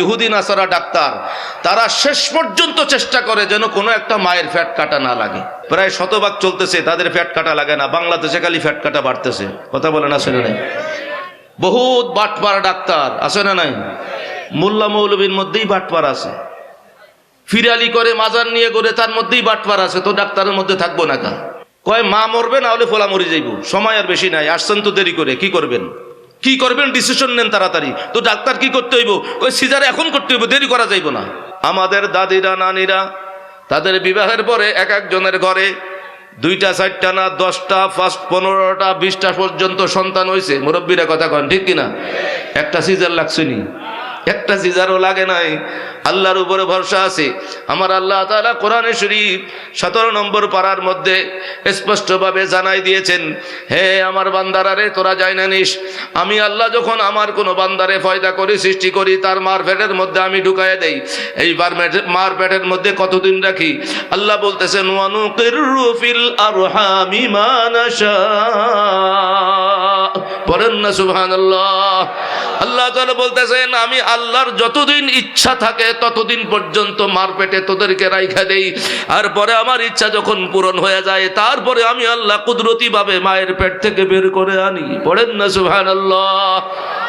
ইহুদি নাসারা ডাক্তার, তারা শেষ পর্যন্ত চেষ্টা করে যেন কোনো একটা মায়ের ফ্যাট কাটা না লাগে। প্রায় শতভাগ চলতেছে, তাদের ফ্যাট কাটা লাগে না। বাংলাদেশে খালি ফ্যাট কাটা বাড়তেছে। কথা বলে না, শুনে নাই? বহুত বাটপার ডাক্তার, আছে না নাই? মোল্লা মৌলবীর মধ্যেই বাটপার আছে। ফিরালি করে মাজার নিয়ে করে তার মধ্যেই বাটপার আছে, তো ডাক্তারের মধ্যে থাকব না কা? কয়, মা মরবে, না হলে ফোলা মরি যাইব। সময় আর বেশি নাই, আসছেন তো দেরি করে, কি করবেন? কি করবেন? ডিসিশন নেন তাড়াতাড়ি। তো ডাক্তার কি করতে হইব? ওই সিজার এখন করতে হইব, দেরি করা যাইব না। আমাদের দাদিরা, নানিরা, তাদের বিবাহের পরে এক একজনের ঘরে দুইটা, চারটা না, দশটা, ফার্স্ট পনেরোটা, বিশটা পর্যন্ত সন্তান হয়েছে মুরব্বীরা কথা কন, ঠিক কিনা? একটা সিজার লাগছেনি একটা সিজারও লাগে নাই। আল্লাহর উপরে ভরসা আছে। আমার আল্লাহ তাআলা কোরআনে শরীফ সতেরো নম্বর পাড়ার মধ্যে স্পষ্টভাবে জানাই দিয়েছেন, হে আমার বান্দারা রে, তোরা যাই না নিস। আমি আল্লাহ যখন আমার কোনো বান্দারে ফয়দা করি, সৃষ্টি করি, তার মার পেটের মধ্যে আমি ঢুকাই দেই। এই মার পেটের মধ্যে কতদিন রাখি? আল্লাহ বলতেছেন ওয়ানুকিরু ফিল আরহামি মা নাশা। পড়েন না সুহান আল্লাহ তাহলে বলতেছেন, আমি আল্লাহর যতদিন ইচ্ছা থাকে ততদিন পর্যন্ত মারপেটে তোদেরকে রাইখা দেই। আর পরে আমার ইচ্ছা যখন পূরণ হয়ে যায়, তারপরে আমি আল্লাহ কুদরতি ভাবে মায়ের পেট থেকে বের করে আনি। পড়েন না, সুবহানাল্লাহ।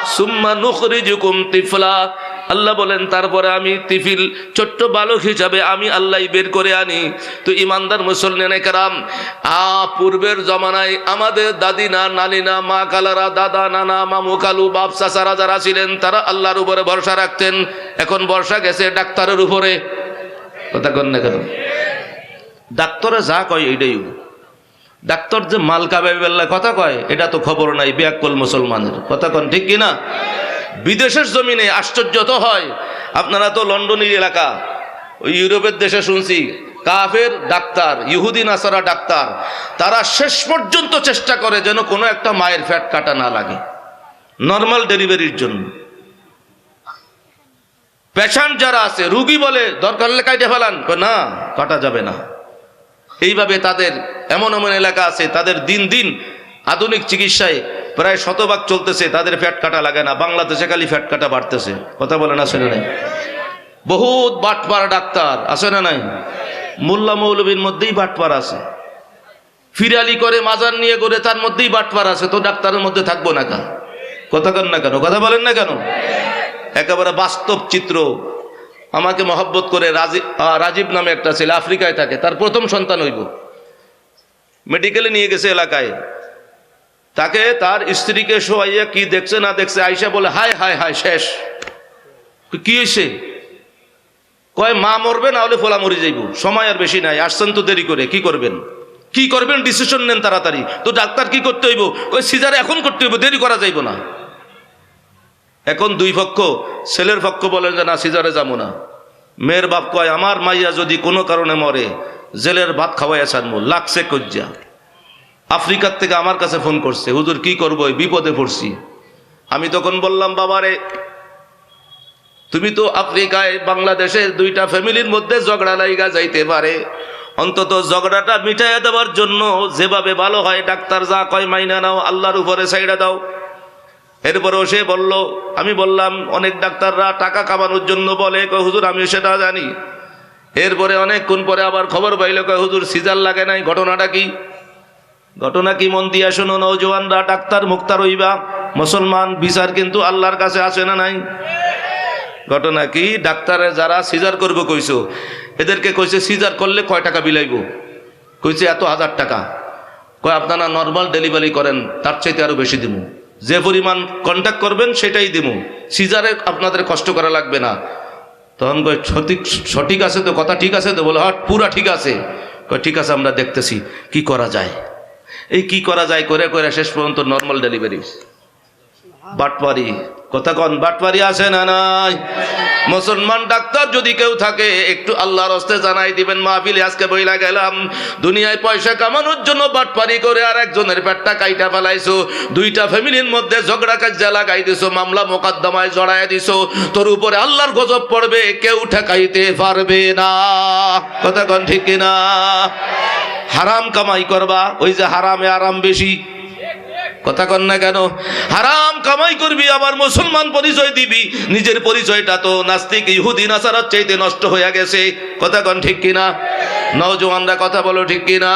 সুম্মা নুখরিজুকুম তিফলা। আল্লাহ বলেন, তারপরে আমি তিফিল, ছোট্ট বালক হিসাবে আমি আল্লাহ বের করে আনি। তো ইমানদার মুসলমানে কারাম, আ, পূর্বের জমানায় আমাদের দাদি না, নানি না, মা কালারা, দাদা, নানা, মামু কালু, বাপ, চাচারা যারা ছিলেন, তারা আল্লাহর উপরে ভরসা রাখতেন। এখন বর্ষা গেছে ডাক্তারের উপরে। কথা কন না কেন? ডাক্তারে যা কয়, এইটাই ডাক্তার যে মাল কাবাই বেল্লা কথা কয়, এটা তো খবর নাই ব্যাকল মুসলমানের। কথা কন ঠিক কিনা? বিদেশের জমিনে আশ্চর্য তো হয়, আপনারা তো লন্ডনের এলাকা, ওই ইউরোপের দেশে শুনছি, কাফের ডাক্তার, ইহুদি নাসারা ডাক্তার, তারা শেষ পর্যন্ত চেষ্টা করে যেন কোনো একটা মায়ের ফ্যাট কাটা না লাগে। নর্মাল ডেলিভারির জন্য। পেশেন্ট যারা আছে, রুগী বলে, দরকার হলে কাটে ফেলান। না, কাটা যাবে না। এইভাবে তাদের এমন এমন এলাকা আছে, তাদের দিন দিন আধুনিক চিকিৎসায় প্রায় শতভাগ চলতেছে, তাদের ফ্যাট কাটা লাগে না। বাংলাদেশে খালি ফ্যাট কাটা বাড়তেছে। কথা বলে না শুনে নাই? বহুত বাটপার ডাক্তার, আছে না নাই? মোল্লা মৌলবীর মধ্যেই বাটপার আছে। ফিরালি করে মাজার নিয়ে করে তার মধ্যেই বাটপার আছে, তো ডাক্তারের মধ্যে থাকব না কেন? কথা কন না কেন? কথা বলেন না কেন? একেবারে বাস্তব চিত্র। আমাকে মহব্বত করে রাজীব নামে একটা ছেলে আফ্রিকায় থাকে, তার প্রথম সন্তান হইব। মেডিকেলে নিয়ে গেছে এলাকায়। তাকে তার স্ত্রীকে শোয়াইয়া কি দেখছে না দেখছে আইসা বলে, হায় হায় হায়, শেষ। কি হয়েছে? কয়, মা মরবে, না হলে ফোলা মরি যাইব। সময় আর বেশি নাই, আসছেন তো দেরি করে, কি করবেন? কি করবেন? ডিসিশন নেন তাড়াতাড়ি। তো ডাক্তার কি করতে হইব? কই সিজার এখন করতে হইব, দেরি করা যাইব না। এখন দুই পক্ষ, ছেলের পক্ষ বলেন যে, না, সিজারে যাব না। মেয়ের বাপ কয়, আমার মাইয়া যদি কোনো কারণে মরে জেলের ভাত খাওয়াইয়া ছাড়বো লাগছে কজ্জা। আফ্রিকার থেকে আমার কাছে ফোন করছে, হুজুর কি করব বিপদে পড়ছি। আমি তখন বললাম, বাবারে, তুমি তো আফ্রিকায় বাংলাদেশের দুইটা ফ্যামিলির মধ্যে ঝগড়া লাইগা যাইতে পারে। অন্তত ঝগড়াটা মিটাইয়া দেওয়ার জন্য যেভাবে ভালো হয়, ডাক্তার যা কয় মাইনা নাও, আল্লাহর উপরে সাইডা দাও। এরপরেও সে বলল, আমি বললাম, অনেক ডাক্তাররা টাকা কামানোর জন্য বলে হুজুর আমি সেটা জানি। এরপরে অনেকক্ষণ পরে আবার খবর পাইল, কয়, হুজুর, সিজার লাগে নাই, ঘটনাটা কি? ঘটনা কি, মন দিয়া শোনো নৌজওয়ানরা ডাক্তার মুক্তার হইবা, মুসলমান, বিচার কিন্তু আল্লাহর কাছে আসে না নাই? ঘটনা কি, ডাক্তারে যারা সিজার করব কইছো, এদেরকে কইছে, সিজার করলে কয় টাকা বিলাইব কইছে, এত হাজার টাকা। কয়, আপনারা নর্মাল ডেলিভারি করেন, তার চাইতে আরও বেশি দিব যে পরিমাণ কন্ট্যাক্ট করবেন, সেটাই দিব সিজারে আপনাদের কষ্ট করা লাগবে না। তখন কয়, সঠিক সঠিক আছে তো, কথা ঠিক আছে তো? বলে হট পুরা ঠিক আছে। কয়, ঠিক আছে, আমরা দেখতেছি, কি করা যায়? এই কি করা যায়, করে করে শেষ পর্যন্ত নর্মাল ডেলিভারি বাটপারি। কথা কন, বাটপারি আছে না নাই? মুসলমান ডাক্তার যদি কেউ থাকে, একটু আল্লাহর হস্তে জানাই দিবেন, মাহফিলে আজকে বইলা গেলাম। দুনিয়ায় পয়সা কামানোর জন্য বাটপারি করে আর একজনের পেটটা কাইটা ফেলাইছো, দুইটা ফ্যামিলির মধ্যে ঝগড়া কাজা লাগাই দিছো, মামলা মোকদ্দমায় জড়াই দিছো, তোর উপরে আল্লাহর গজব পড়বে, কেউ ঠেকাইতে পারবে না। কথা কন ঠিক কিনা? হারাম কামাই করবা, ওই যে হারামে আরাম বেশি। কথা কন না কেন? হারাম কামাই করবি, আবার মুসলমান পরিচয় দিবি। নিজের পরিচয়টা তো নাস্তিক, ইহুদি, নাসারার চাইতে নষ্ট হয়ে গেছে। কথা কন ঠিক কিনা? নওজোয়ানরা কথা বলো ঠিক কিনা?